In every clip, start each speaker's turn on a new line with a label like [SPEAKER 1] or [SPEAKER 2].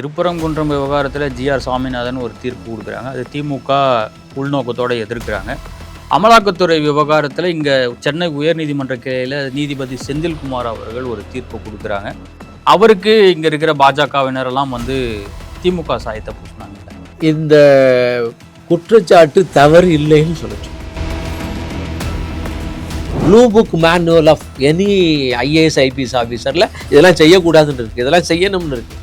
[SPEAKER 1] திருப்பரங்குன்றம் விவகாரத்தில் ஜிஆர் சாமிநாதன் ஒரு தீர்ப்பு கொடுக்குறாங்க. அது திமுக உள்நோக்கத்தோடு எதிர்க்கிறாங்க. அமலாக்கத்துறை விவகாரத்தில் இங்கே சென்னை உயர்நீதிமன்ற கிளையில் நீதிபதி செந்தில்குமார் அவர்கள் ஒரு தீர்ப்பு கொடுக்குறாங்க. அவருக்கு இங்கே இருக்கிற பாஜகவினரெல்லாம் வந்து திமுக சாயத்தை பூசினாங்க.
[SPEAKER 2] இந்த குற்றச்சாட்டு தவறு இல்லைன்னு சொல்லிட்டு. Blue book manual of any IAS IPS ஆஃபீஸரில் இதெல்லாம் செய்யக்கூடாதுன்னு இருக்குது இதெல்லாம் செய்யணும்னு இருக்குது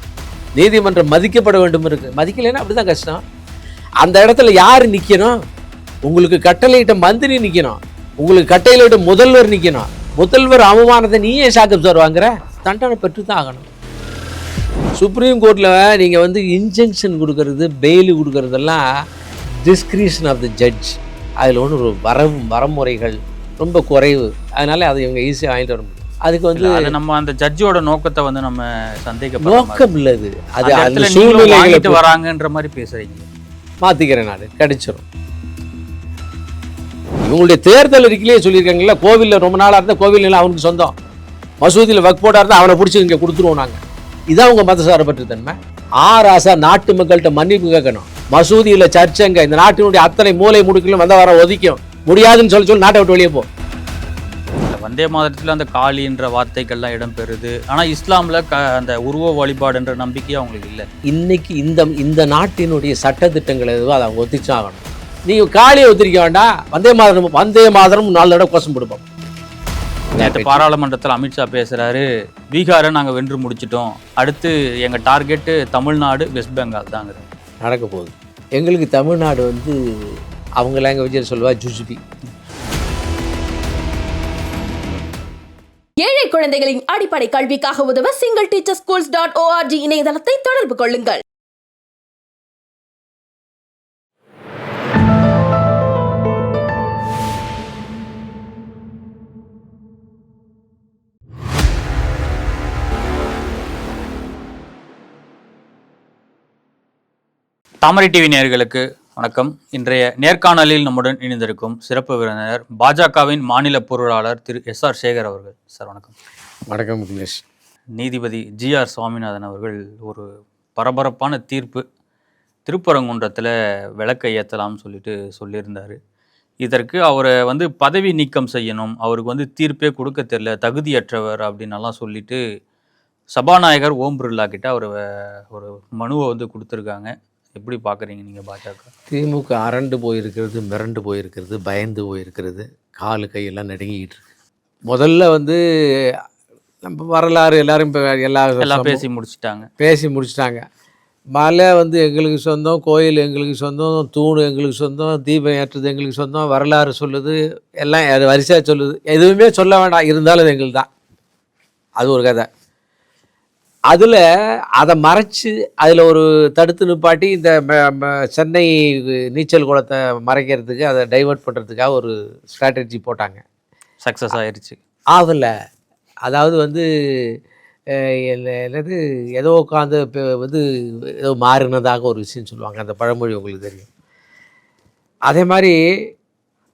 [SPEAKER 2] நீதிமன்றம் மதிக்கப்பட வேண்டும் இருக்குது மதிக்கலைன்னா அப்படி தான் கஷ்டம். அந்த இடத்துல யார் நிற்கணும் உங்களுக்கு கட்டளையிட்ட மந்திரி நிற்கணும் உங்களுக்கு கட்டளையிட்ட முதல்வர் நிற்கணும் முதல்வர் அவமானத்தை நீயே சாக்கப் சார் வாங்குற? தண்டனை பெற்று தான் ஆகணும். சுப்ரீம் கோர்ட்டில் நீங்கள் வந்து இன்ஜெக்ஷன் கொடுக்கறது பெயில் கொடுக்கறதெல்லாம் டிஸ்கிரிஷன் ஆஃப் த ஜட்ஜ் அதில் ஒன்று ஒரு வரவு வரமுறைகள் ரொம்ப குறைவு. அதனால அதை இவங்க ஈஸியாக வாங்கிட்டு வர முடியும். அதுக்கு வந்து
[SPEAKER 1] நம்ம அந்த ஜட்ஜோட நோக்கத்தை வந்து நம்ம சந்தேகப்படுற
[SPEAKER 2] நோக்கம் இல்லை அது. அது
[SPEAKER 1] அந்த
[SPEAKER 2] சூழ்நிலைகளை
[SPEAKER 1] வராங்கன்ற மாதிரி பேசுறீங்க.
[SPEAKER 2] மாற்றிக்கிறேன் நான். கிடைச்சிரும். இவங்களுடைய தேர்தல் அறிக்கையிலே சொல்லியிருக்காங்கல்ல கோவிலில் ரொம்ப நாளாக இருந்தால் கோவில் அவனுக்கு சொந்தம். மசூதியில் வக் போட்டா இருந்தால் அவனை பிடிச்சி இங்கே கொடுத்துருவோம் நாங்கள் இதான் உங்கள் மதசார்பற்ற தன்மை? ஆர் ஆசா நாட்டு மக்கள்கிட்ட மன்னிப்பு கேட்கணும். மசூதியில் சர்ச்சைங்க இந்த நாட்டினுடைய அத்தனை மூலை முடுக்கிலும் வந்த வர ஒதுக்கும் முடியாதுன்னு சொல்லி சொல்லி நாட்டை விட்டு வெளியே போ.
[SPEAKER 1] வந்தே மாதத்தில் அந்த காளின்ற வார்த்தைகள்லாம் இடம்பெறுது. ஆனால் இஸ்லாமில் க அந்த உருவ வழிபாடுன்ற நம்பிக்கையே அவங்களுக்கு இல்லை.
[SPEAKER 2] இன்னைக்கு இந்த இந்த நாட்டினுடைய சட்டத்திட்டங்கள் எதுவோ அதை அவங்க ஒத்திச்சாகணும். நீங்கள் காளியை ஒத்திரிக்க வேண்டாம். வந்தே மாதரம் வந்தே மாதரம் நாலு தடவை கோஷம் கொடுப்போம்
[SPEAKER 1] நேற்று பாராளுமன்றத்தில் அமித்ஷா பேசுகிறாரு பீகாரை நாங்கள் வென்று முடிச்சிட்டோம். அடுத்து எங்கள் டார்கெட்டு தமிழ்நாடு வெஸ்ட் பெங்கால் தாங்கிறது
[SPEAKER 2] நடக்க போகுது. எங்களுக்கு தமிழ்நாடு வந்து அவங்க லாங்குவேஜில் சொல்லுவா ஜுஜுபி.
[SPEAKER 3] ஏழை குழந்தைகளின் அடிப்படை கல்விக்காக உதவ single teacher schools dot O R G இணையதளத்தை தொடர்பு கொள்ளுங்கள்.
[SPEAKER 1] தாமரை டிவி நேர்களுக்கு வணக்கம். இன்றைய நேர்காணலில் நம்முடன் இணைந்திருக்கும் சிறப்பு விருந்தினர் பாஜகவின் மாநில பொருளாளர் திரு எஸ் ஆர் சேகர் அவர்கள். சார் வணக்கம்.
[SPEAKER 2] வணக்கம் விக்னேஷ்
[SPEAKER 1] நீதிபதி ஜிஆர் சுவாமிநாதன் அவர்கள் ஒரு பரபரப்பான தீர்ப்பு திருப்பரங்குன்றத்தில் விளக்கை ஏற்றலாம்னு சொல்லிட்டு சொல்லியிருந்தார். இதற்கு அவரை வந்து பதவி நீக்கம் செய்யணும் அவருக்கு வந்து தீர்ப்பே கொடுக்க தெரியல தகுதியற்றவர் அப்படின்னெல்லாம் சொல்லிட்டு சபாநாயகர் ஓம் பிர்லா கிட்ட அவர் ஒரு மனுவை வந்து கொடுத்துருக்காங்க. எப்படி பார்க்குறீங்க நீங்கள் பாஜக?
[SPEAKER 2] திமுக அரண்டு போயிருக்கிறது மிரண்டு போயிருக்கிறது பயந்து போயிருக்கிறது காலு கையெல்லாம் நடுங்கிக்கிட்டு இருக்கு. முதல்ல வந்து நம்ம வரலாறு எல்லாரும் இப்போ எல்லா
[SPEAKER 1] எல்லாம் பேசி முடிச்சிட்டாங்க.
[SPEAKER 2] பேசி முடிச்சிட்டாங்க. மலை வந்து எங்களுக்கு சொந்தம் கோயில் எங்களுக்கு சொந்தம் தூண் எங்களுக்கு சொந்தம் தீபம் ஏற்றுறது எங்களுக்கு சொந்தம் வரலாறு சொல்லுது எல்லாம் வரிசையாக சொல்லுது. எதுவுமே சொல்ல வேண்டாம் இருந்தாலும் அது எங்களுக்கு தான் அது ஒரு கதை. அதில் அதை மறைச்சு அதில் ஒரு தடுத்து நிப்பாட்டி இந்த சென்னை நீச்சல் குளத்தை மறைக்கிறதுக்கு அதை டைவர்ட் பண்ணுறதுக்காக ஒரு ஸ்ட்ராட்டஜி போட்டாங்க.
[SPEAKER 1] சக்ஸஸ் ஆயிருச்சு.
[SPEAKER 2] ஆகல அதாவது வந்து என்னது ஏதோ உட்காந்து இப்போ வந்து ஏதோ மாறினதாக ஒரு விஷயம் சொல்லுவாங்க. அந்த பழமொழி உங்களுக்கு தெரியும். அதே மாதிரி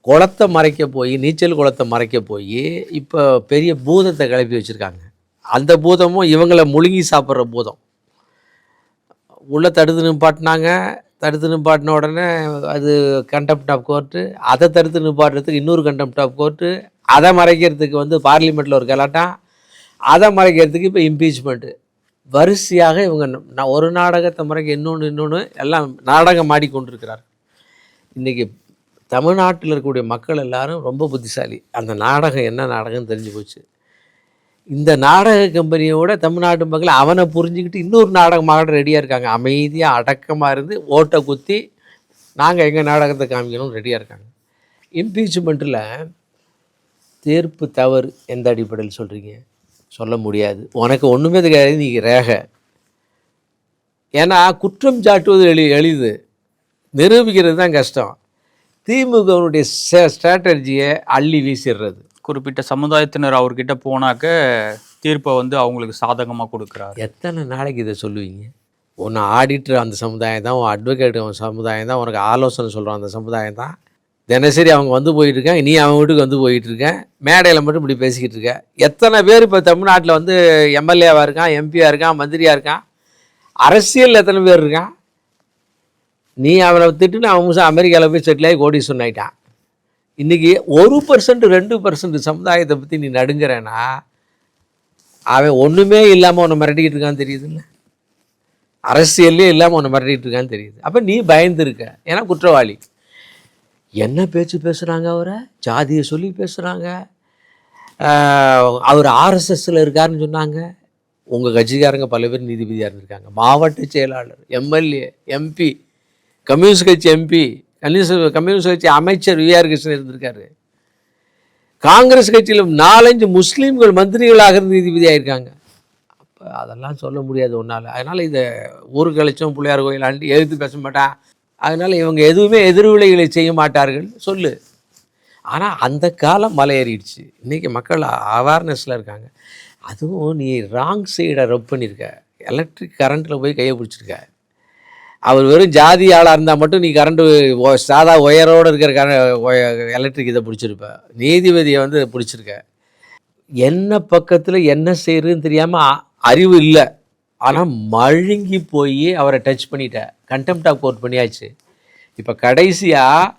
[SPEAKER 2] குளத்தை மறைக்க போய் நீச்சல் குளத்தை மறைக்க போய் இப்போ பெரிய பூதத்தை கிளப்பி வச்சுருக்காங்க. அந்த பூதமும் இவங்களை முழுங்கி சாப்பிட்ற பூதம். உள்ளே தடுத்து நிப்பாட்டினாங்க. தடுத்து நிப்பாட்டின உடனே அது கண்டெம்ட் ஆஃப் கோர்ட்டு அதை தடுத்து நிப்பாட்டுறதுக்கு இன்னொரு கண்டெம்ட் ஆஃப் கோர்ட்டு அதை மறைக்கிறதுக்கு வந்து பார்லிமெண்ட்டில் ஒரு கலாட்டம். அதை மறைக்கிறதுக்கு இப்போ இம்பீச்மெண்ட்டு வரிசையாக இவங்க நான் ஒரு நாடகத்தை முறைக்கு இன்னொன்று இன்னொன்று எல்லாம் நாடகம் மாடிக்கொண்டிருக்கிறார் இன்றைக்கி தமிழ்நாட்டில் இருக்கக்கூடிய மக்கள் எல்லாரும் ரொம்ப புத்திசாலி. அந்த நாடகம் என்ன நாடகம்னு தெரிஞ்சு போச்சு. இந்த நாடக கம்பெனியோட தமிழ்நாட்டு மக்கள் அவனை புரிஞ்சுக்கிட்டு இன்னொரு நாடகமாக ரெடியாக இருக்காங்க. அமைதியாக அடக்கமாக இருந்து ஓட்டை குத்தி நாங்கள் எங்கள் நாடகத்தை காமிக்கணும்னு ரெடியாக இருக்காங்க. இம்பீச்மெண்ட்டில் தீர்ப்பு தவறு எந்த அடிப்படையில் சொல்கிறீங்க சொல்ல முடியாது. உனக்கு ஒன்றுமே தெரியாது நீ ரேகை. ஏன்னா குற்றம் சாட்டுவது எளி எளிது. நிரூபிக்கிறது தான் கஷ்டம். திமுகவனுடைய ஸ்ட்ராட்டஜியை அள்ளி வீசிடுறது.
[SPEAKER 1] குறிப்பிட்ட சமுதாயத்தினர் அவர்கிட்ட போனாக்க தீர்ப்பை வந்து அவங்களுக்கு சாதகமாக கொடுக்குறாரு.
[SPEAKER 2] எத்தனை நாளைக்கு இதை சொல்லுவீங்க? உன்னை ஆடிட்டர் அந்த சமுதாயம் தான் உன் அட்வொகேட் அவன் சமுதாயம் தான் உனக்கு ஆலோசனை சொல்கிறான் அந்த சமுதாயம் தான். தினசரி அவங்க வந்து போயிட்டுருக்கேன் நீ அவன் வீட்டுக்கு வந்து போயிட்டுருக்கேன் மேடையில் மட்டும் இப்படி பேசிக்கிட்டு இருக்க. எத்தனை பேர் இப்போ தமிழ்நாட்டில் வந்து எம்எல்ஏவாக இருக்கான் எம்பியாக இருக்கான் மந்திரியாக இருக்கான்? அரசியலில் எத்தனை பேர் இருக்கான்? நீ அவனை திட்டுன்னு அவன் அமெரிக்காவில் போய் செட்டில் ஆகி கோடீஸ்வரன் சொன்னாயிட்டான் இன்றைக்கி ஒரு பர்சன்ட் ரெண்டு பர்சன்ட் சமுதாயத்தை பற்றி நீ நடுங்கிறேன்னா அவன் ஒன்றுமே இல்லாமல் உன்னை மிரட்டிக்கிட்டு இருக்கான்னு தெரியுதுல்ல? அரசியல்லே இல்லாமல் உன்னை மிரட்டிக்கிட்டு இருக்கான்னு தெரியுது. அப்போ நீ பயந்துருக்க. ஏன்னா குற்றவாளி. என்ன பேச்சு பேசுகிறாங்க அவரை? ஜாதியை சொல்லி பேசுகிறாங்க அவர் ஆர்எஸ்எஸ்ஸில் இருக்காருன்னு சொன்னாங்க. உங்கள் கட்சிக்காரங்க பல பேர் நீதிபதியாக இருந்திருக்காங்க. மாவட்ட செயலாளர் எம்எல்ஏ எம்பி கம்யூனிஸ்ட் கட்சி எம்பி கம்யூனிஸ்ட் கம்யூனிஸ்ட் கட்சி அமைச்சர் விஆர் கிருஷ்ணன் இருந்திருக்காரு. காங்கிரஸ் கட்சியிலும் நாலஞ்சு முஸ்லீம்கள் மந்திரிகளாக இருந்து நீதிபதியாக இருக்காங்க அப்போ அதெல்லாம் சொல்ல முடியாது ஒன்றால் அதனால் இதை ஊருக்கு கழிச்சோம் பிள்ளையார் கோயில் ஆண்டி எதிர்த்து பேச மாட்டான் அதனால் இவங்க எதுவுமே எதிர்விளைகளை செய்ய மாட்டார்கள். சொல்லு. ஆனால் அந்த காலம் மலையேறிடுச்சு இன்றைக்கி மக்கள் அவேர்னஸில் இருக்காங்க. அதுவும் நீ ராங் சைடை ரப் பண்ணியிருக்க எலக்ட்ரிக் கரண்ட்டில் போய் கையை பிடிச்சிருக்க. அவர் வெறும் ஜாதி ஆளாக இருந்தால் மட்டும் நீ கரண்ட்டு சாதா ஒயரோடு இருக்கிற கர எலக்ட்ரிக் இதை பிடிச்சிருப்ப. நீதிபதியை வந்து பிடிச்சிருக்க. என்ன பக்கத்தில் என்ன செய்யறதுன்னு தெரியாமல் அறிவு இல்லை. ஆனால் மழுங்கி போய் அவரை டச் பண்ணிட்டேன் கண்டெம்ட் ஆஃப் கோர்ட் பண்ணியாச்சு. இப்போ கடைசியாக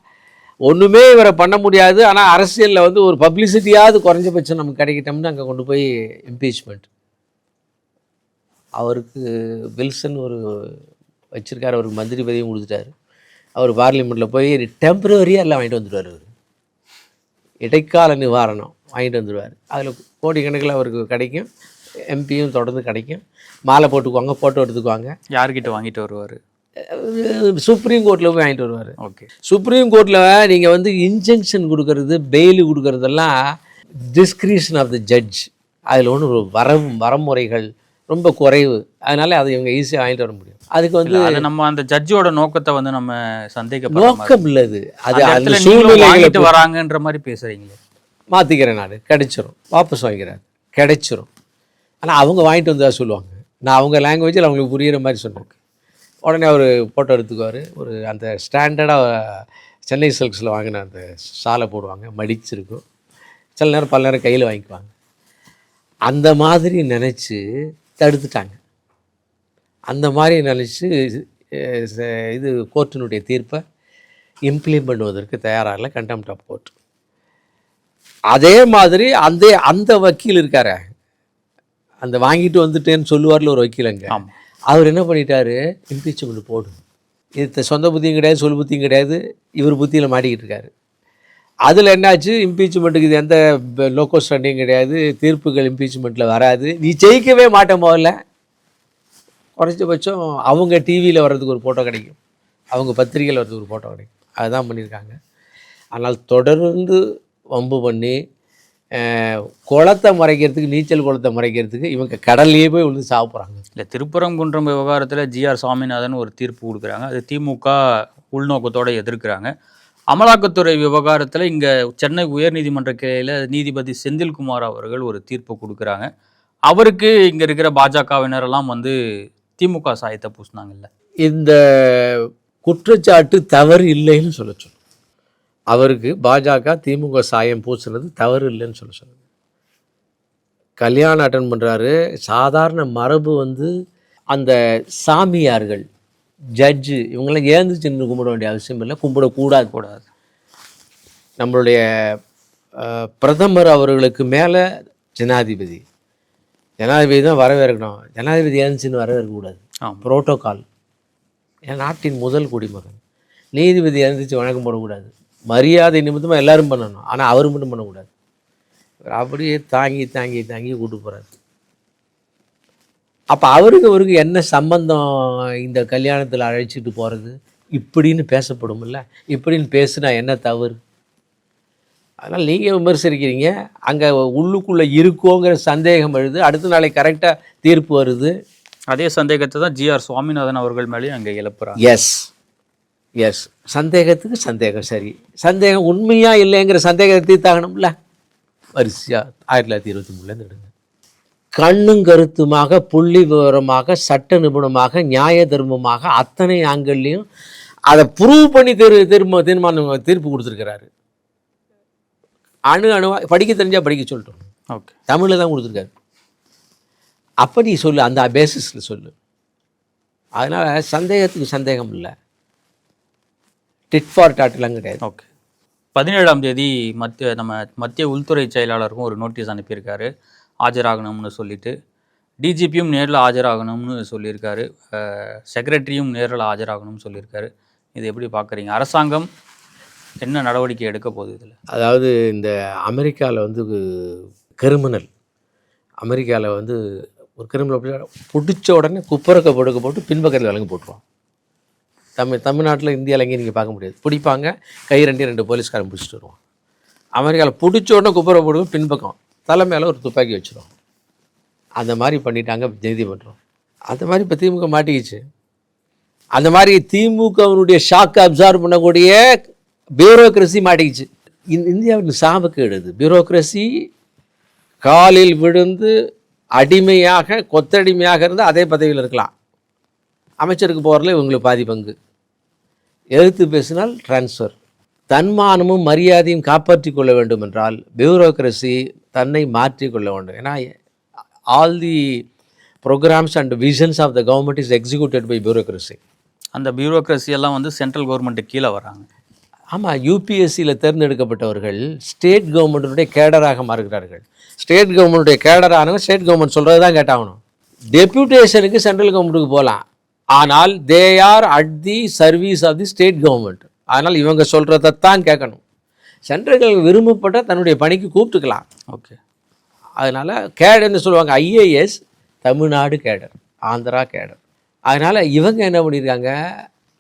[SPEAKER 2] ஒன்றுமே இவரை பண்ண முடியாது. ஆனால் அரசியலில் வந்து ஒரு பப்ளிசிட்டியாவது குறைஞ்சபட்சம் நமக்கு கிடைக்கிட்டோம்னு அங்கே கொண்டு போய் இம்பீச்மெண்ட் அவருக்கு வில்சன் ஒரு வச்சிருக்காரு. அவருக்கு மந்திரி பதவியும் கொடுத்துட்டாரு. அவர் பார்லிமெண்ட்டில் போய் டெம்பரவரியாக எல்லாம் வாங்கிட்டு வந்துடுவார் அவர். இடைக்கால நிவாரணம் வாங்கிட்டு வந்துடுவார். அதில் கோடிக்கணக்கில் அவருக்கு கிடைக்கும். எம்பியும் தொடர்ந்து கிடைக்கும். மாலை போட்டுக்குவாங்க ஃபோட்டோ எடுத்துக்குவாங்க.
[SPEAKER 1] யார்கிட்ட வாங்கிட்டு வருவார்?
[SPEAKER 2] சுப்ரீம் கோர்ட்டில் போய் வாங்கிட்டு வருவார்.
[SPEAKER 1] ஓகே.
[SPEAKER 2] சுப்ரீம் கோர்ட்டில் நீங்கள் வந்து இன்ஜெக்ஷன் கொடுக்கறது பெயில் கொடுக்கறதெல்லாம் டிஸ்கிரிஷன் ஆஃப் த ஜட்ஜ் அதில் ஒன்றும் வரம் வரமுறைகள் ரொம்ப குறைவு. அதனால அதை இவங்க ஈஸியாக வாங்கிட்டு வர முடியும். அதுக்கு வந்து
[SPEAKER 1] நம்ம அந்த ஜட்ஜோட நோக்கத்தை வந்து நம்ம மாதிரி.
[SPEAKER 2] நோக்கம் இல்லது அது
[SPEAKER 1] அந்த
[SPEAKER 2] அந்த
[SPEAKER 1] இடத்துல நீங்களும்
[SPEAKER 2] சூழ்நிலைகளை
[SPEAKER 1] வாங்கிட்டு வராங்கன்ற மாதிரி பேசுறீங்களே.
[SPEAKER 2] மாற்றிக்கிறேன் நான். கிடைச்சிரும். வாபஸ் வாங்கிக்கிறேன். கிடைச்சிரும். ஆனால் அவங்க வாங்கிட்டு வந்ததா சொல்லுவாங்க. நான் அவங்க லாங்குவேஜில் அவங்களுக்கு புரியிற மாதிரி சொன்னேன் உடனே அவர் ஃபோட்டோ எடுத்துக்குவார். ஒரு அந்த ஸ்டாண்டர்டாக சென்னை சில்க்ஸில் வாங்கின அந்த சாலை போடுவாங்க. மடிச்சிருக்கும். சில நேரம் பல நேரம் கையில் வாங்கிக்குவாங்க. அந்த மாதிரி நினச்சி தடுத்துட்டாங்க. அந்த மாதிரி நினச்சி இது கோர்ட்டினுடைய தீர்ப்பை இம்ப்ளிமெண்ட் பண்ணுவதற்கு தயாராகல கண்டெம்ட் ஆஃப் கோர்ட் அதே மாதிரி அந்த அந்த வக்கீல் இருக்காரே. அந்த வாங்கிட்டு வந்துட்டேன்னு சொல்லுவார்ல ஒரு வக்கீல் அங்க.
[SPEAKER 1] ஆமா.
[SPEAKER 2] அவர் என்ன பண்ணிட்டாரு? இம்பீச்மெண்ட் போடும் இது சொந்த புத்தியும் கிடையாது சொல் புத்தியும் கிடையாது. இவர் புத்தியில் மாட்டிக்கிட்டு இருக்காரு. அதில் என்னாச்சு? இம்பீச்மெண்ட்டுக்கு இது எந்த லோக்கோ ஸ்டாண்டிங் கிடையாது. தீர்ப்புகள் இம்பீச்மெண்ட்டில் வராது. நீ ஜெயிக்கவே மாட்ட முதல்ல. குறைஞ்சபட்சம் அவங்க டிவியில் வர்றதுக்கு ஒரு ஃபோட்டோ கிடைக்கும். அவங்க பத்திரிகையில் வர்றதுக்கு ஒரு ஃபோட்டோ கிடைக்கும். அதுதான் பண்ணியிருக்காங்க. ஆனால் தொடர்ந்து வம்பு பண்ணி குளத்தை மறைக்கிறதுக்கு நீச்சல் குளத்தை மறைக்கிறதுக்கு இவங்க கடல்லையே போய் விழுந்து சாப்பிட்றாங்க
[SPEAKER 1] இல்லை திருப்பரங்குன்றம் விவகாரத்தில் ஜிஆர் சுவாமிநாதன் ஒரு தீர்ப்பு கொடுக்குறாங்க. அது திமுக உள்நோக்கத்தோடு எதிர்க்கிறாங்க. அமலாக்கத்துறை விவகாரத்தில் இங்கே சென்னை உயர்நீதிமன்ற கிளையில் நீதிபதி செந்தில்குமார் அவர்கள் ஒரு தீர்ப்பு கொடுக்குறாங்க. அவருக்கு இங்கே இருக்கிற பாஜகவினரெல்லாம் வந்து திமுக சாயத்தை பூசினாங்கல்ல.
[SPEAKER 2] இந்த குற்றச்சாட்டு தவறு இல்லைன்னு சொல்ல சொல்லணும் அவருக்கு பாஜக திமுக சாயம் பூசுனது தவறு இல்லைன்னு சொல்ல சொல்லுங்க கல்யாணம் அட்டன் பண்ணுறாரு சாதாரண மரபு வந்து அந்த சாமியார்கள் ஜட்ஜு இவங்கெல்லாம் ஏந்திரிச்சு நின்று கும்பிட வேண்டிய அவசியம் இல்லை. கும்பிடக்கூடாது
[SPEAKER 1] கூடாது
[SPEAKER 2] நம்மளுடைய பிரதமர் அவர்களுக்கு மேலே ஜனாதிபதி. ஜனாதிபதி தான் வரவேற்கணும். ஜனாதிபதி ஏந்திச்சின்னு வரவேற்கக்கூடாது. புரோட்டோகால் என் நாட்டின் முதல் குடிமகன். நீதிபதி எழுந்திரிச்சு வணக்கம் போடக்கூடாது. மரியாதை நிமித்தமாக எல்லாரும் பண்ணணும். ஆனால் அவர் மட்டும் பண்ணக்கூடாது. அப்படியே தாங்கி தாங்கி தாங்கி கூட்டு போகிறார் அப்போ அவருக்கு அவருக்கு என்ன சம்பந்தம் இந்த கல்யாணத்தில் அழைச்சிட்டு போகிறது இப்படின்னு பேசப்படும்ல. இப்படின்னு பேசுனா என்ன தவறு? அதனால் நீங்கள் விமர்சிக்கிறீங்க. அங்கே உள்ளுக்குள்ளே இருக்கோங்கிற சந்தேகம் எழுது. அடுத்த நாளைக்கு கரெக்டாக தீர்ப்பு வருது.
[SPEAKER 1] அதே சந்தேகத்தை தான் ஜிஆர் சுவாமிநாதன் அவர்கள் மேலேயும் அங்கே எழுப்புறாங்க.
[SPEAKER 2] எஸ் எஸ் சந்தேகத்துக்கு சந்தேகம் சரி. சந்தேகம் உண்மையா இல்லைங்கிற சந்தேகத்தை தீர்த்தாகணும்ல. வரிசையா ஆயிரத்தி தொள்ளாயிரத்தி இருபத்தி மூணுலேருந்து எடுங்க. கண்ணும் கருத்துமாக புள்ளி விவரமாக சட்ட நிபுணமாக நியாய தர்மமாக அத்தனை ஆண்கள்லையும் அதை ப்ரூவ் பண்ணி தீர் தீர்மா தீர்மானம் தீர்ப்பு கொடுத்துருக்கிறாரு. அணு அணுவா படிக்க தெரிஞ்சால் படிக்க சொல்லட்டும்.
[SPEAKER 1] ஓகே
[SPEAKER 2] தமிழில் தான் கொடுத்துருக்காரு. அப்போ நீ சொல்லு அந்த பேசிஸில் சொல்லு. அதனால் சந்தேகத்துக்கு சந்தேகம் இல்லை. டிட் ஃபார் டாட்லாம் கிடையாது.
[SPEAKER 1] ஓகே பதினேழாம் தேதி மத்திய நம்ம மத்திய உள்துறை செயலாளருக்கும் ஒரு நோட்டீஸ் அனுப்பியிருக்காரு. ஆஜராகணும்னு சொல்லிட்டு டிஜிபியும் நேரில் ஆஜராகணும்னு சொல்லியிருக்காரு. செக்ரட்டரியும் நேரில் ஆஜராகணும்னு சொல்லியிருக்காரு. இது எப்படி பார்க்குறீங்க? அரசாங்கம் என்ன நடவடிக்கை எடுக்க போகுது இதில்?
[SPEAKER 2] அதாவது இந்த அமெரிக்காவில் வந்து கிரிமினல். அமெரிக்காவில் வந்து ஒரு கிரிமினல் பிடிச்ச உடனே குப்பரக்க படுக்க போட்டு பின்பக்கத்தில் விலங்கு போட்டுருவான் தமிழ் தமிழ்நாட்டில் இந்தியாவில் எங்கேயும் நீங்கள் பார்க்க முடியாது. பிடிப்பாங்க கை ரெண்டு ரெண்டு போலீஸ்காரன் பிடிச்சிட்டு வருவான் அமெரிக்காவில் பிடிச்ச உடனே குப்பரை போடுவோம் பின்பக்கம். தலை மேலே ஒரு துப்பாக்கி வச்சிடும் அந்த மாதிரி பண்ணிட்டாங்க நீதிமன்றம். அந்த மாதிரி இப்போ திமுக மாட்டிக்கிச்சு. அந்த மாதிரி திமுகவினுடைய ஷாக்கை அப்சார்வ் பண்ணக்கூடிய பியூரோக்ரஸி மாட்டிக்கிச்சு. இந்த இந்தியாவின் சாபக்கேடு இது. பியூரோக்ரஸி காலில் விழுந்து அடிமையாக கொத்தடிமையாக இருந்து அதே பதவியில் இருக்கலாம். அமைச்சருக்கு போகிறதுல இவங்களுக்கு பாதி பங்கு. எழுத்து பேசினால் ட்ரான்ஸ்ஃபர் தன்மானமும் மரியாதையும் காப்பாற்றிக் கொள்ள வேண்டும் என்றால் பியூரோக்ரஸி தன்னை மாற்றிக்கொள்ள வேண்டும். ஏன்னா all the programs and visions of the government is executed by bureaucracy
[SPEAKER 1] அந்த பியூரோக்ரஸி எல்லாம் வந்து சென்ட்ரல் கவர்மெண்ட்டு கீழே வராங்க.
[SPEAKER 2] ஆமாம் யூபிஎஸ்சியில் தேர்ந்தெடுக்கப்பட்டவர்கள் ஸ்டேட் கவர்மெண்ட்டுடைய கேடராக மாறுகிறார்கள். ஸ்டேட் கவர்மெண்ட்டுடைய கேடரானவங்க ஸ்டேட் கவர்மெண்ட் சொல்கிறது தான் கேட்டாகணும் டெப்யூட்டேஷனுக்கு சென்ட்ரல் கவர்மெண்ட்டுக்கு போகலாம். ஆனால் they are at the service of the state government அதனால் இவங்க சொல்கிறதைத்தான் கேட்கணும். சென்ட்ரல் விரும்பப்பட்ட தன்னுடைய பணிக்கு கூப்பிட்டுக்கலாம்.
[SPEAKER 1] ஓகே.
[SPEAKER 2] அதனால் கேடர்னு சொல்லுவாங்க IAS Tamil Nadu cadre Andhra cadre. அதனால் இவங்க என்ன பண்ணியிருக்காங்க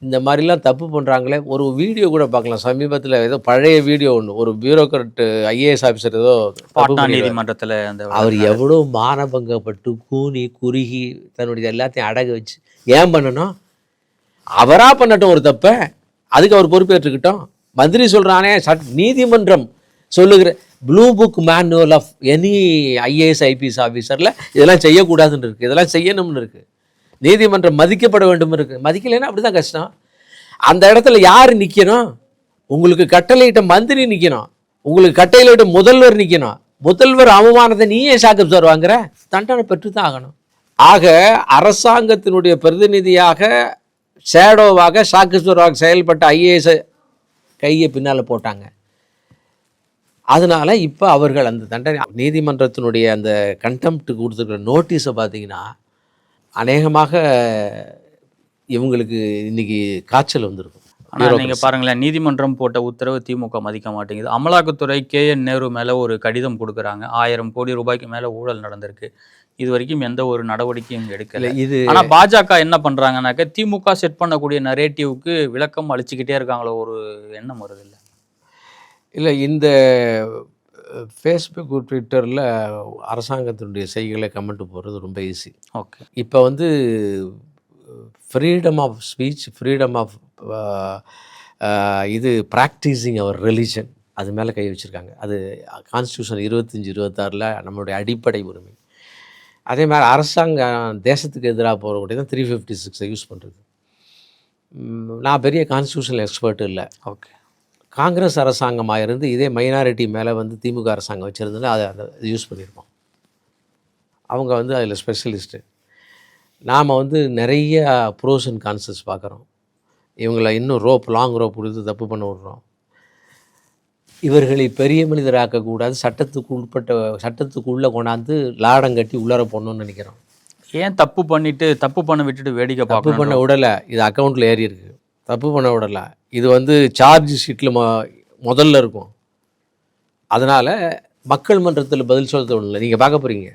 [SPEAKER 2] இந்த மாதிரிலாம் தப்பு பண்ணுறாங்களே ஒரு வீடியோ கூட பார்க்கலாம். சமீபத்தில் ஏதோ பழைய வீடியோ ஒன்று ஒரு பியூரோக்ராட் ஐஏஎஸ் ஆஃபீஸர் ஏதோ
[SPEAKER 1] பாட்னா. நீதிமன்றத்தில் அந்த
[SPEAKER 2] அவர் எவ்வளோ மானபங்கப்பட்டு கூனி குறுகி தன்னுடைய எல்லாத்தையும் அடகு வச்சு ஏன் பண்ணணும்? அவரா பண்ணட்டும் ஒரு தப்பை அதுக்கு அவர் பொறுப்பேற்றுக்கிட்டோம். மந்திரி சொல்கிறானே சட் நீதிமன்றம் சொல்லுகிற blue book manual of any IAS IPS ஆஃபீஸரில் இதெல்லாம் செய்யக்கூடாதுன்னு இருக்குது இதெல்லாம் செய்யணும்னு இருக்குது நீதிமன்றம் மதிக்கப்பட வேண்டும் இருக்குது மதிக்கலைன்னா அப்படி தான் கஷ்டம். அந்த இடத்துல யார் நிற்கணும் உங்களுக்கு கட்டளையிட்ட மந்திரி நிற்கணும் உங்களுக்கு கட்டளையிட்ட முதல்வர் நிற்கணும் முதல்வர் அவமானத்தை நீயே சாக்கப் சார் வாங்குற? தண்டனை பெற்று தான் ஆகணும். ஆக அரசாங்கத்தினுடைய பிரதிநிதியாக ஷேடோவாக சாக்குஸ்வராக செயல்பட்ட ஐஏஎஸ் கையை பின்னால் போட்டாங்க. அதனால இப்போ அவர்கள் அந்த தண்டனை நீதிமன்றத்தினுடைய அந்த கண்டெம்ப்ட் கொடுத்துருக்கிற நோட்டீஸை பார்த்தீங்கன்னா அநேகமாக இவங்களுக்கு இன்னைக்கு காய்ச்சல் வந்திருக்கும்.
[SPEAKER 1] ஆனால் நீங்கள் பாருங்களேன் நீதிமன்றம் போட்ட உத்தரவு திமுக மதிக்க மாட்டேங்குது. அமலாக்கத்துறை கே என் நேரு மேலே ஒரு கடிதம் கொடுக்குறாங்க. ஆயிரம் கோடி ரூபாய்க்கு மேலே ஊழல் நடந்திருக்கு. இது வரைக்கும் எந்த ஒரு நடவடிக்கையும் எடுக்கல.
[SPEAKER 2] இது
[SPEAKER 1] ஆனா பாஜக என்ன பண்றாங்கன்னாக்க திமுக செட் பண்ணக்கூடிய நரேட்டிவ்க்கு விளக்கம் அளிச்சுக்கிட்டே இருக்காங்களோ ஒரு எண்ணம் வருது இல்ல.
[SPEAKER 2] இல்லை இந்த ஃபேஸ்புக் ட்விட்டரில் அரசாங்கத்தினுடைய செய்திகளை கமெண்ட் போடுறது ரொம்ப ஈஸி
[SPEAKER 1] ஓகே
[SPEAKER 2] இப்போ வந்து freedom of speech freedom of இது ப்ராக்டிஸிங் அவர் ரிலிஜன் அது மேலே கை வச்சுருக்காங்க. அது கான்ஸ்டியூஷன் இருபத்தஞ்சி இருபத்தாறில் நம்மளுடைய அடிப்படை உரிமை. அதே மாதிரி அரசாங்கம் தேசத்துக்கு எதிராக போகக்கூடிய தான் த்ரீ ஃபிஃப்டி சிக்ஸை யூஸ் பண்ணுறது நான் பெரிய கான்ஸ்டியூஷனல் எக்ஸ்பர்ட் இல்லை.
[SPEAKER 1] ஓகே
[SPEAKER 2] காங்கிரஸ் அரசாங்கமாக இருந்து இதே மைனாரிட்டி மேலே வந்து திமுக அரசாங்கம் வச்சுருந்தா அதை அதை யூஸ் பண்ணியிருப்போம் அவங்க வந்து அதில் ஸ்பெஷலிஸ்ட்டு நாம் வந்து நிறைய ப்ரோஸ் அண்ட் கான்சஸ் பார்க்குறோம். இவங்களை இன்னும் ரோப் லாங் ரோப் கொடுத்து தப்பு பண்ண விடுறோம். இவர்களை பெரிய மனிதராக்கக்கூடாது சட்டத்துக்கு உட்பட்ட சட்டத்துக்குள்ளே கொண்டாந்து லாடம் கட்டி உள்ளார போடணும்னு நினைக்கிறோம்.
[SPEAKER 1] ஏன் தப்பு பண்ணிட்டு தப்பு பண்ண விட்டுட்டு வேடிக்கை
[SPEAKER 2] தப்பு பண்ண விடலை. இது அக்கௌண்ட்டில் ஏறி இருக்கு. தப்பு பண்ண விடலை. இது வந்து சார்ஜ் ஷீட்டில் மொ முதல்ல இருக்கும். அதனால் மக்கள் மன்றத்தில் பதில் சொல்ல தோணல நீங்கள் பார்க்க போகிறீங்க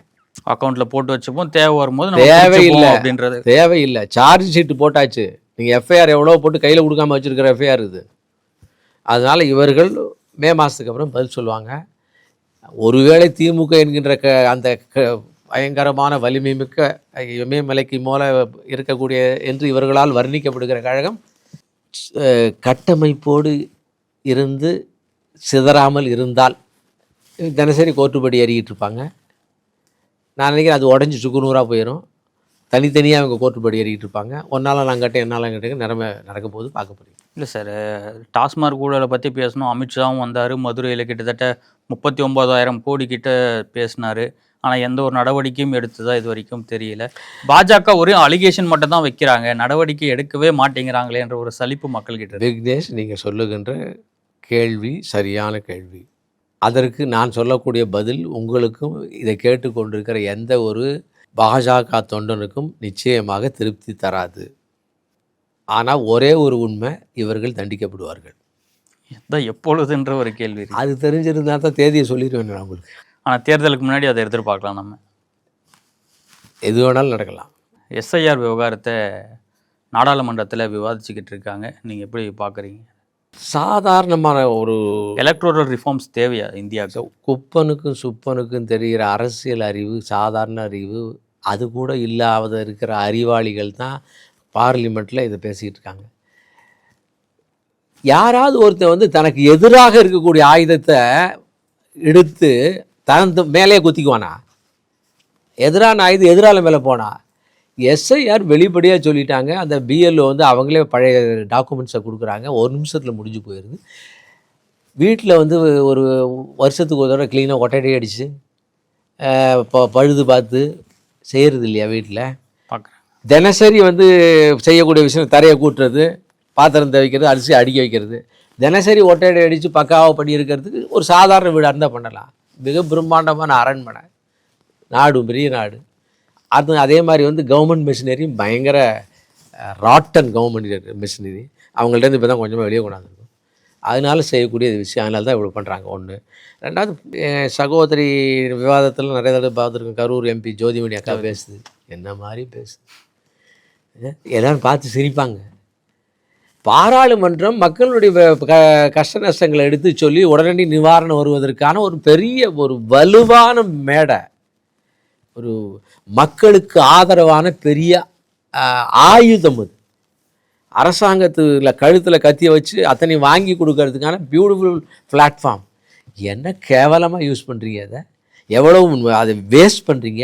[SPEAKER 1] அக்கௌண்ட்ல போட்டு வச்சுப்போம். தேவை வரும்போது
[SPEAKER 2] தேவையில்லை.
[SPEAKER 1] அப்படின்றது.
[SPEAKER 2] தேவையில்லை. சார்ஜ் ஷீட்டு போட்டாச்சு. நீங்கள் எஃப்ஐஆர் எவ்வளோ போட்டு கையில் கொடுக்காம வச்சுருக்கிற எஃப்ஐஆர் இது. அதனால் இவர்கள் மே மாதத்துக்கு அப்புறம் பதில் சொல்லுவாங்க. ஒருவேளை திமுக என்கின்ற க அந்த க பயங்கரமான வலிமை மிக்க இமயமலைக்கு மூல இருக்கக்கூடிய என்று இவர்களால் வர்ணிக்கப்படுகிற கழகம் கட்டமைப்போடு இருந்து சிதறாமல் இருந்தால் தினசரி கோர்ட்டுப்படி ஏறிக்கிட்டு இருப்பாங்க. நான் நினைக்கிறேன் அது உடஞ்சி சுக்குநூறாக போயிடும் தனித்தனியாக அவங்க கோர்ட்டு படி ஏறிக்கிட்டு இருப்பாங்க. ஒன்னால நான் கட்டேன் என்னால் கட்டேன் நிறமை நடக்க போது பார்க்க போறீங்க
[SPEAKER 1] இல்லை சார் டாஸ்மாக் ஊழலை பற்றி பேசணும். அமித்ஷாவும் வந்தார் மதுரையில் கிட்டத்தட்ட முப்பத்தி ஒன்பதாயிரம் கோடி கிட்ட பேசினார். ஆனால் எந்த ஒரு நடவடிக்கையும் எடுத்ததா இது வரைக்கும் தெரியல. பாஜக ஒரு அலிகேஷன் மட்டும் தான் வைக்கிறாங்க. நடவடிக்கை எடுக்கவே மாட்டேங்கிறாங்களேன்ற ஒரு சலிப்பு மக்கள்கிட்ட இருக்கு.
[SPEAKER 2] விக்னேஷ் நீங்கள் சொல்லுகின்ற கேள்வி சரியான கேள்வி. அதற்கு நான் சொல்லக்கூடிய பதில் உங்களுக்கும் இதை கேட்டுக்கொண்டிருக்கிற எந்த ஒரு பாஜக தொண்டனுக்கும் நிச்சயமாக திருப்தி தராது. ஆனால் ஒரே ஒரு உண்மை இவர்கள் தண்டிக்கப்படுவார்கள்.
[SPEAKER 1] இதான் எப்பொழுதுன்ற ஒரு கேள்வி
[SPEAKER 2] அது தெரிஞ்சிருந்தா தான் தேதியை சொல்லிடுவேன் நான் உங்களுக்கு.
[SPEAKER 1] ஆனால் தேர்தலுக்கு முன்னாடி அதை எதிர்பார்க்கலாம் நம்ம.
[SPEAKER 2] எது வேணாலும் நடக்கலாம்.
[SPEAKER 1] எஸ்ஐஆர் விவகாரத்தை நாடாளுமன்றத்தில் விவாதிச்சுக்கிட்டு இருக்காங்க. நீங்கள் எப்படி பார்க்குறீங்க?
[SPEAKER 2] சாதாரணமான ஒரு
[SPEAKER 1] எலக்ட்ரோரல் ரிஃபார்ம்ஸ் தேவையா இந்தியாவுக்கு?
[SPEAKER 2] குப்பனுக்கும் சுப்பனுக்கும் தெரிகிற அரசியல் அறிவு சாதாரண அறிவு அது கூட இல்லாத இருக்கிற அறிவாளிகள் தான் பார்லிமெண்ட்டில் இதை பேசிகிட்டு இருக்காங்க. யாராவது ஒருத்தன் வந்து தனக்கு எதிராக இருக்கக்கூடிய ஆயுதத்தை எடுத்து தனது மேலே குத்திக்குவானா? எதிரான ஆயுதம் எதிரால மேலே போனா? எஸ்ஐஆர் வெளிப்படையாக சொல்லிட்டாங்க. அந்த பிஎல்ஓ வந்து அவங்களே பழைய டாக்குமெண்ட்ஸை கொடுக்குறாங்க. ஒரு நிமிஷத்தில் முடிஞ்சு போயிடுது வீட்டில் வந்து ஒரு வருஷத்துக்கு ஒரு தடவை க்ளீனாக ஒட்டடை அடித்து ப பழுது பார்த்து செய்கிறது இல்லையா வீட்டில்
[SPEAKER 1] பார்க்குறேன்
[SPEAKER 2] தினசரி வந்து செய்யக்கூடிய விஷயம் தரையை கூட்டுறது பாத்திரம் துவைக்கிறது அரிசி அடுக்கி வைக்கிறது. தினசரி ஒட்டடை அடித்து பக்காவாக பண்ணியிருக்கிறதுக்கு ஒரு சாதாரண வீடாக இருந்தால் பண்ணலாம். மிக பிரம்மாண்டமான அரண்மனை. நாடு பெரிய நாடு. அது அதே மாதிரி வந்து கவர்மெண்ட் மிஷினரியும் பயங்கர ராட்டன் கவர்மெண்ட் மிஷினரி அவங்கள்ட்ட இப்போ தான் கொஞ்சமாக வெளியே கொண்டாந்துருக்கும் அதனால செய்யக்கூடிய விஷயம் அதனால தான் இவ்வளோ பண்ணுறாங்க ஒன்று ரெண்டாவது சகோதரி விவாதத்தில் நிறைய தடவை பார்த்துருக்கோம். கரூர் எம்பி ஜோதிமணி அக்கா பேசுது. என்ன மாதிரி பேசுது? எல்லாரும் பார்த்து சிரிப்பாங்க. பாராளுமன்றம் மக்களுடைய க- கஷ்ட நஷ்டங்களை எடுத்து சொல்லி உடனடி நிவாரணம் வருவதற்கான ஒரு பெரிய ஒரு வலுவான மேடை. ஒரு மக்களுக்கு ஆதரவான பெரிய ஆயுதம் அது. அரசாங்கத்தில் கழுத்தில் கத்தியை வச்சு அத்தனை வாங்கி கொடுக்கறதுக்கான பியூட்டிஃபுல் பிளாட்ஃபார்ம் என்ன கேவலமாக யூஸ் பண்ணுறீங்க அதை? எவ்வளோ அதை வேஸ்ட் பண்ணுறீங்க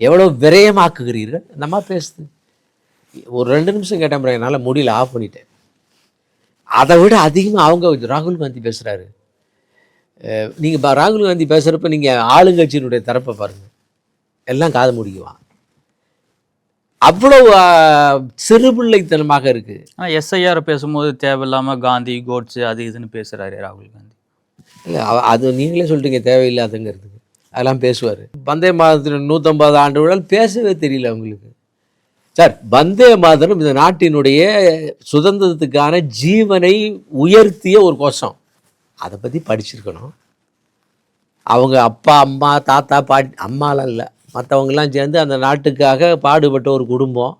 [SPEAKER 2] எவ்வளோ விரயமாக்குகிறீர்கள்? இந்த பேசுது? ஒரு ரெண்டு நிமிஷம் கேட்டேன் என்னால் முடியல ஆஃப் பண்ணிட்டேன். அதை விட அதிகமாக அவங்க ராகுல் காந்தி பேசுகிறாரு நீங்கள் ராகுல் காந்தி பேசுகிறப்ப நீங்கள் ஆளுங்கட்சியினுடைய தரப்பை பாருங்கள் எல்லாம் காது முடிக்குவான் அவ்வளவு சிறுபிள்ளைத்தனமாக இருக்குது
[SPEAKER 1] ஆனால் எஸ்ஐஆர் பேசும்போது தேவையில்லாமல் காந்தி கோட்ஸு அது இதுன்னு பேசுகிறாரு ராகுல் காந்தி.
[SPEAKER 2] இல்லை அது நீங்களே சொல்லிட்டீங்க தேவையில்லாதங்கிறதுக்கு. அதெல்லாம் பேசுவார். வந்தே மாதத்தின் நூற்றம்பது ஆண்டு விழா பேசவே தெரியல அவங்களுக்கு. சார் வந்தே மாதரம் இந்த நாட்டினுடைய சுதந்திரத்துக்கான ஜீவனை உயர்த்திய ஒரு கோஷம். அதை பற்றி படிச்சிருக்கணும். அவங்க அப்பா அம்மா தாத்தா பாட்டி அம்மாலாம் இல்லை. மற்றவங்கெல்லாம் சேர்ந்து அந்த நாட்டுக்காக பாடுபட்ட ஒரு குடும்பம்.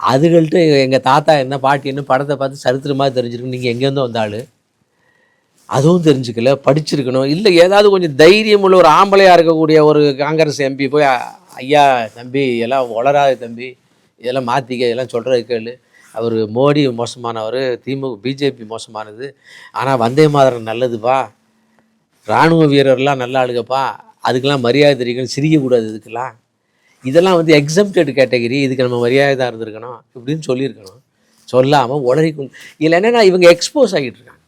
[SPEAKER 2] அதுகள்கிட்ட எங்கள் தாத்தா என்ன பாட்டி என்ன படத்தை பார்த்து சரித்திரமாக தெரிஞ்சிருக்கணும் நீங்கள் எங்கேருந்து வந்தாலும் அதுவும் தெரிஞ்சுக்கல படிச்சிருக்கணும். இல்லை ஏதாவது கொஞ்சம் தைரியம் உள்ள ஒரு ஆம்பளையாக இருக்கக்கூடிய ஒரு காங்கிரஸ் எம்பி போய் ஐயா தம்பி எல்லாம் வளராது தம்பி. இதெல்லாம் மாற்றிக்க இதெல்லாம் சொல்கிறது கேளு. அவர் மோடி மோசமானவர் திமுக பிஜேபி மோசமானது. ஆனால் வந்தே மாதிரி நல்லதுப்பா இராணுவ வீரர்லாம் நல்ல ஆளுங்கப்பா அதுக்கெல்லாம் மரியாதை தெரிவிக்கணும் சிரிக்கக்கூடாது இதுக்கெல்லாம். இதெல்லாம் வந்து எக்ஸம்டட் கேட்டகரி இதுக்கு நம்ம மரியாதை இருந்திருக்கணும் இப்படின்னு சொல்லியிருக்கணும். சொல்லாமல் உளறிக்கொண்டு இதில் என்னென்னா இவங்க எக்ஸ்போஸ் ஆகிட்டு இருக்காங்க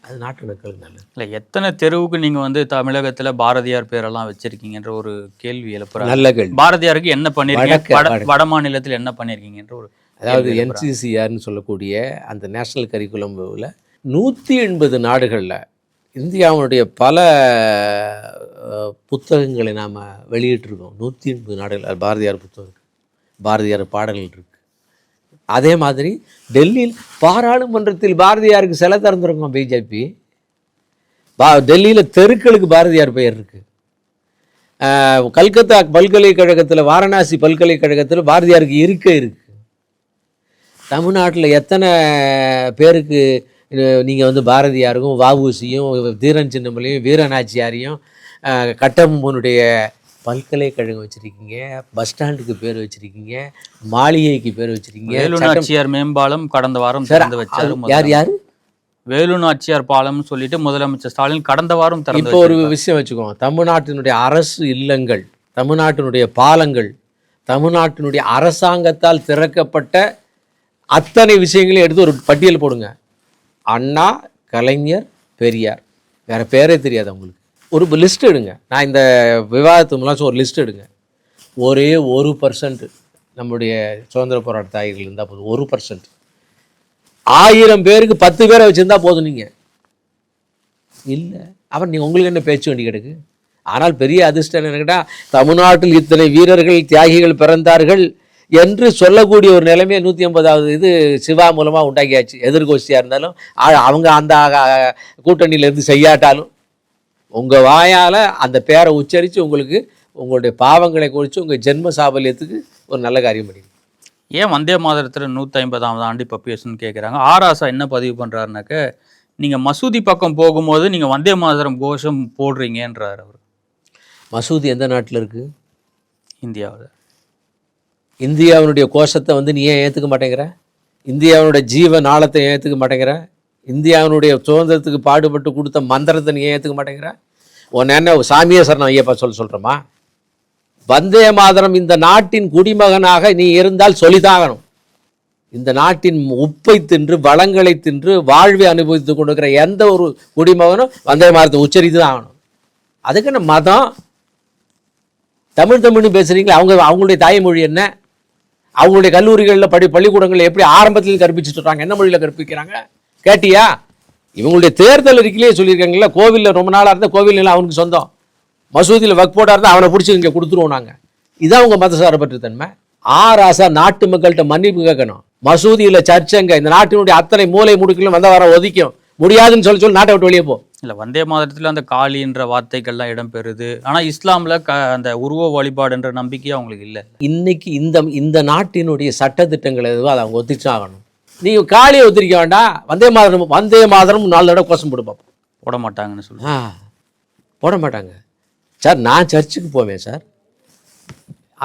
[SPEAKER 2] அது நாட்டு மக்களுக்கு நல்லது.
[SPEAKER 1] இல்லை எத்தனை தெருவுக்கு நீங்கள் வந்து தமிழகத்தில் பாரதியார் பேரெல்லாம் வச்சிருக்கீங்கன்ற ஒரு கேள்வி எழுப்புறாங்க.
[SPEAKER 2] நல்ல கேள்வி.
[SPEAKER 1] பாரதியாருக்கு என்ன பண்ணிருக்கீங்க?
[SPEAKER 2] வடக்கு-
[SPEAKER 1] வட மாநிலத்தில் என்ன பண்ணிருக்கீங்கன்ற ஒரு
[SPEAKER 2] அதாவது. என்சிசிஆர்னு சொல்லக்கூடிய அந்த நேஷனல் கரிக்குலமில் நூற்றி எண்பது நாடுகளில் இந்தியாவுடைய பல புத்தகங்களை நாம் வெளியிட்டிருக்கோம். நூற்றி எண்பது நாடுகள் பாரதியார் புத்தகம் பாரதியார் பாடல்கள் இருக்குது அதே மாதிரி டெல்லியில் பாராளுமன்றத்தில் பாரதியாருக்கு சிலை திறந்துருக்கோம் பிஜேபி பா டெல்லியில் தெருக்களுக்கு பாரதியார் பெயர் இருக்குது கல்கத்தா பல்கலைக்கழகத்தில் வாரணாசி பல்கலைக்கழகத்தில் பாரதியாருக்கு இருக்க இருக்குது தமிழ்நாட்டில் எத்தனை பேருக்கு நீங்கள் வந்து பாரதியாருக்கும் வஉசியும் தீரன் சின்னமலையும் வீரநாச்சியாரையும் அஹ், கட்டபொம்மனுடைய பல்கலைக்கழகம் வச்சுருக்கீங்க பஸ் ஸ்டாண்டுக்கு பேர் வச்சுருக்கீங்க மாளிகைக்கு பேர் வச்சுருக்கீங்க
[SPEAKER 1] வேலு நாச்சியார் மேம்பாலம் கடந்த வாரம் திறந்து வச்சாரு
[SPEAKER 2] யார் யார்?
[SPEAKER 1] வேலு நாச்சியார் பாலம்னு சொல்லிட்டு முதலமைச்சர் ஸ்டாலின் கடந்த வாரம்
[SPEAKER 2] இப்போ ஒரு. விஷயம் வச்சுக்கோங்க தமிழ்நாட்டினுடைய அரசு இல்லங்கள் தமிழ்நாட்டினுடைய பாலங்கள் தமிழ்நாட்டினுடைய அரசாங்கத்தால் திறக்கப்பட்ட அத்தனை விஷயங்களையும் எடுத்து ஒரு பட்டியல் போடுங்க. அண்ணா கலைஞர் பெரியார். வேறு பேரே தெரியாது அவங்களுக்கு. ஒரு லிஸ்ட் எடுங்க. நான் இந்த விவாதத்து மூலம் ஒரு லிஸ்ட் எடுங்க. ஒரே ஒரு பர்சன்ட் நம்முடைய சுதந்திர போராட்ட தாய்கள் இருந்தால் போதும். ஒரு பர்சன்ட் ஆயிரம் பேருக்கு பத்து பேரை வச்சுருந்தா போதும் நீங்கள் இல்லை. அவன் நீங்கள் உங்களுக்கு என்ன பேச்சு வேண்டி கிடக்கு? ஆனால் பெரிய அதிர்ஷ்டம் என்ன கேட்டால் தமிழ்நாட்டில் இத்தனை வீரர்கள் தியாகிகள் பிறந்தார்கள். என்று சொல்லக்கூடிய ஒரு நிலைமையை நூற்றி ஐம்பதாவது இது சிவா மூலமாக உண்டாக்கியாச்சு. எதிர்கோஷ்டியாக இருந்தாலும் அவங்க அந்த கூட்டணியிலேருந்து செய்யாட்டாலும் உங்கள் வாயால் அந்த பேரை உச்சரித்து உங்களுக்கு உங்களுடைய பாவங்களை குறித்து உங்கள் ஜென்ம சாபல்யத்துக்கு ஒரு நல்ல காரியம் பண்ணி
[SPEAKER 1] ஏன் வந்தே மாதரத்தில் நூற்றி ஐம்பதாவது ஆண்டு பப்பியேஷன் கேட்குறாங்க ஆராசா என்ன பதிவு பண்ணுறாருனாக்க நீங்கள் மசூதி பக்கம் போகும்போது நீங்கள் வந்தே மாதரம் கோஷம் போடுறீங்கன்றார் அவர்.
[SPEAKER 2] மசூதி எந்த நாட்டில் இருக்குது
[SPEAKER 1] இந்தியாவில்.
[SPEAKER 2] இந்தியாவினுடைய கோஷத்தை வந்து நீ ஏன் ஏற்றுக்க மாட்டேங்கிற? இந்தியாவினுடைய ஜீவ நாளத்தை ஏன் ஏற்றுக்க மாட்டேங்கிற? இந்தியாவினுடைய சுதந்திரத்துக்கு பாடுபட்டு கொடுத்த மந்திரத்தை நீ ஏன் ஏற்றுக்க மாட்டேங்கிற? உன் என்ன சாமியே சரணம் ஐயப்பா சொல்ல சொல்கிறோமா வந்தே மாதரம் இந்த நாட்டின் குடிமகனாக நீ இருந்தால் சொல்லித்தாகணும். இந்த நாட்டின் உப்பை தின்று வளங்களை தின்று வாழ்வை அனுபவித்து கொண்டிருக்கிற எந்த ஒரு குடிமகனும் வந்தே மாதத்தை உச்சரித்து தான் ஆகணும் அதுக்குன்னு மதம்? தமிழ் தமிழ்னு பேசுகிறீங்களா அவங்க அவங்களுடைய தாய்மொழி என்ன? அவங்களுடைய கல்லூரிகளில் படி பள்ளிக்கூடங்களில் எப்படி ஆரம்பத்தில் கற்பிச்சுட்டு வர்றாங்க என்ன மொழியில் கற்பிக்கிறாங்க? கேட்டியா? இவங்களுடைய தேர்தல் அறிக்கையிலே சொல்லியிருக்காங்கல்ல கோவிலில் ரொம்ப நாளாக இருந்தால் கோவில் அவனுக்கு சொந்தம். மசூதியில் வக் போட்டா இருந்தால் அவனை பிடிச்சி இங்கே கொடுத்துருவோம் நாங்கள் இதான் உங்கள் மதசார்பற்ற தன்மை. ஆராசா நாட்டு மக்கள்கிட்ட மன்னிப்பு கேட்கணும். மசூதியில் சர்ச்சைங்க இந்த நாட்டினுடைய அத்தனை மூலை முடுக்கிலும் வந்த வர ஒதுக்கும் முடியாதுன்னு சொல்லி சொல்லி நாட்டை விட்டு வெளியே போ.
[SPEAKER 1] இல்லை வந்தே மாதரத்தில் அந்த காளின்ற வார்த்தைகள்லாம் இடம்பெறுது. ஆனால் இஸ்லாமில் க அந்த உருவ வழிபாடுன்ற நம்பிக்கை அவங்களுக்கு இல்லை.
[SPEAKER 2] இன்னைக்கு இந்த இந்த நாட்டினுடைய சட்டத்திட்டங்கள் எதுவோ அதை அவங்க ஒத்திச்சாகணும். நீங்கள் காளியை ஒத்திரிக்க வேண்டாம். வந்தே மாதரம் வந்தே மாதரம் நாலு தடவை கோஷம் போட்டு பார்ப்போம்
[SPEAKER 1] போட மாட்டாங்கன்னு சொல்லி
[SPEAKER 2] போட மாட்டாங்க. சார் நான் சர்ச்சுக்கு போவேன் சார்.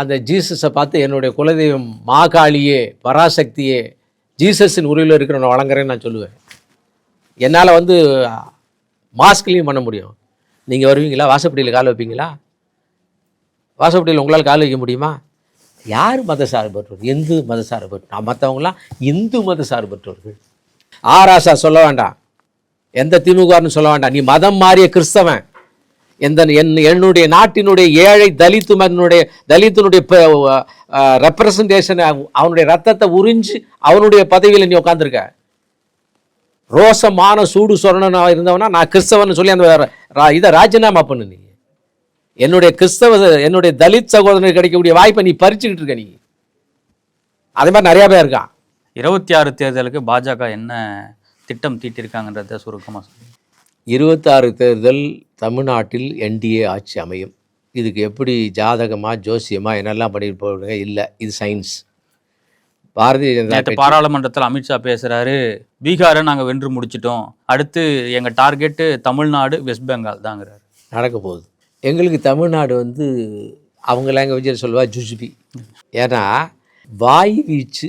[SPEAKER 2] அந்த ஜீசஸை பார்த்து என்னுடைய குலதெய்வம் மாகாளியே பராசக்தியே ஜீசஸின் உருவில் இருக்கிற நான் வழங்குறேன்னு நான் சொல்லுவேன். என்னால் வந்து மாஸ்க்லேயும் பண்ண முடியும். நீங்கள் வருவீங்களா? வாசப்படியில் கால் வைப்பீங்களா? வாசப்படியில் உங்களால் கால் வைக்க முடியுமா? யார் மத சார்பற்றவர் இந்து மத சார்பற்றவர் மற்றவங்களாம் இந்து மத சார்பற்றவர்கள் ஆராசா சொல்ல வேண்டாம். எந்த திமுகன்னு சொல்ல வேண்டாம். நீ மதம் மாறிய கிறிஸ்தவன். எந்த என் என்னுடைய நாட்டினுடைய ஏழை தலித்து மகனுடைய தலித்தினுடைய ரெப்ரசன்டேஷனை அவனுடைய ரத்தத்தை உறிஞ்சு அவனுடைய பதவியில் நீ உட்காந்துருக்க ரோசமான சூடு சொரணனா இருந்தவனா நான் கிறிஸ்தவன் சொல்லி அந்த இதை ராஜினாமா பண்ணு நீ. என்னுடைய கிறிஸ்தவ என்னுடைய தலித் சகோதரனுக்கு கிடைக்கக்கூடிய வாய்ப்பை நீ பறிச்சுக்கிட்டு இருக்க நீ. அதே மாதிரி நிறையா பேர் இருக்கான்.
[SPEAKER 1] இருபத்தி ஆறு தேர்தலுக்கு பாஜக என்ன திட்டம் தீட்டிருக்காங்கன்றத சுருக்கமாக சொல்லுங்க
[SPEAKER 2] இருபத்தாறு தேர்தல் தமிழ்நாட்டில் என்டிஏ ஆட்சி அமையும். இதுக்கு எப்படி ஜாதகமா ஜோசியமா என்னெல்லாம் பண்ணிட்டு போடுங்க இல்லை. இது சயின்ஸ் பாரதிய ஜனதா
[SPEAKER 1] பாராளுமன்றத்தில் அமித்ஷா பேசுறாரு. பீகாரை நாங்கள் வென்று முடிச்சிட்டோம். அடுத்து எங்கள் டார்கெட்டு தமிழ்நாடு வெஸ்ட் பெங்கால் தாங்கிறார்.
[SPEAKER 2] நடக்க போகுது. எங்களுக்கு தமிழ்நாடு வந்து அவங்க லாங்குவேஜில் சொல்லுவா ஜுஜுபி ஏன்னா வாய் வீச்சு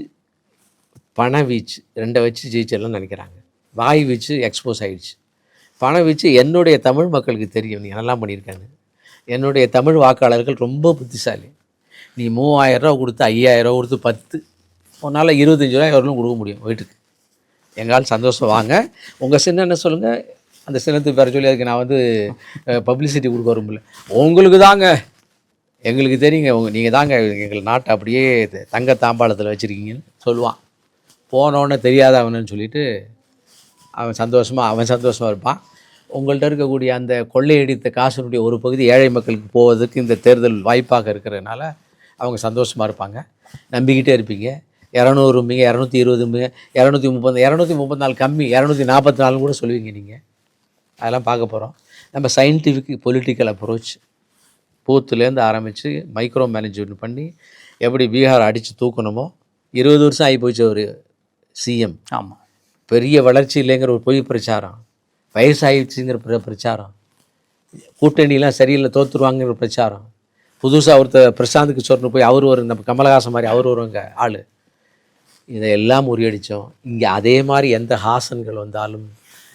[SPEAKER 2] பண வீச்சு ரெண்டை வச்சு ஜெயிச்சிடலாம்னு நினைக்கிறாங்க. வாய் வீச்சு எக்ஸ்போஸ் ஆகிடுச்சு பண வீச்சு என்னுடைய தமிழ் மக்களுக்கு தெரியும். நீ நல்லா பண்ணியிருக்காங்க என்னுடைய தமிழ் வாக்காளர்கள் ரொம்ப புத்திசாலி. நீ மூவாயிரரூவா கொடுத்து ஐயாயிரம் ரூபா கொடுத்து பத்து உன்னால் இருபத்தஞ்சி ரூபா எவ்வளோ கொடுக்க முடியும் வீட்டுக்கு. எங்கால் சந்தோஷம் வாங்க. உங்கள் சின்ன என்ன சொல்லுங்கள் அந்த சின்னத்துக்கு பேர சொல்லி அதுக்கு நான் வந்து பப்ளிசிட்டி கொடுக்க வரும்ல உங்களுக்கு தாங்க. எங்களுக்கு தெரியுங்க. உங்க நீங்கள் தாங்க எங்கள் நாட்டை அப்படியே தங்க தாம்பாளத்தில் வச்சுருக்கீங்கன்னு சொல்லுவான். போனோன்னே தெரியாத அவனுன்னு சொல்லிட்டு அவன் சந்தோஷமாக அவன் சந்தோஷமாக இருப்பான். உங்கள்கிட்ட இருக்கக்கூடிய அந்த கொள்ளையடித்த காசினுடைய ஒரு பகுதி ஏழை மக்களுக்கு போவதற்கு இந்த தேர்தல் வாய்ப்பாக இருக்கிறதுனால அவங்க சந்தோஷமாக இருப்பாங்க. நம்பிக்கிட்டே இருப்பீங்க. இரநூறும்பிங்க இரநூத்தி இருபதும்பிங்க இரநூத்தி முப்பது இரநூத்தி முப்பத்தி நாலு கம்மி இரநூத்தி நாற்பத்தி நாலுன்னு கூட சொல்லுவீங்க நீங்கள் அதெல்லாம் பார்க்க போகிறோம் நம்ம சயின்டிஃபிக் பொலிட்டிக்கல் அப்ரோச் பூத்துலேருந்து ஆரம்பித்து மைக்ரோ மேனேஜ்மெண்ட் பண்ணி எப்படி பீகார் அடித்து தூக்கணுமோ இருபது வருஷம் ஆகி போச்சு ஒரு சிஎம்
[SPEAKER 1] ஆமா.
[SPEAKER 2] பெரிய வளர்ச்சி இல்லைங்கிற ஒரு பொய் பிரச்சாரம். வயசாகிடுச்சுங்கிற பிர பிரச்சாரம். கூட்டணிலாம் சரியில்லை தோத்துருவாங்கிற பிரச்சாரம். புதுசாக ஒருத்தர் பிரசாந்த் கிஷோர்னு போய் அவர் ஒரு நம்ம கமலஹாசன் மாதிரி அவர் வருவாங்க ஆள். இதையெல்லாம் முறியடித்தோம். இங்கே அதே மாதிரி எந்த ஹாசன்கள் வந்தாலும்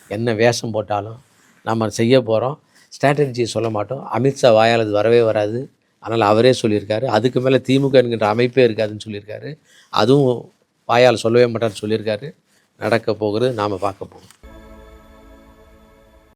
[SPEAKER 2] என்ன வேஷம் போட்டாலும் நம்ம செய்ய போகிறோம் ஸ்ட்ராட்டஜியை சொல்ல மாட்டோம். அமித்ஷா வாயால் அது வரவே வராது. அதனால் அவரே சொல்லியிருக்காரு. அதுக்கு மேலே திமுக என்கின்ற அமைப்பே இருக்காதுன்னு சொல்லியிருக்காரு. அதுவும் வாயால் சொல்லவே மாட்டார்னு சொல்லியிருக்காரு. நடக்க போகிறது நாம் பார்க்க போகிறோம்.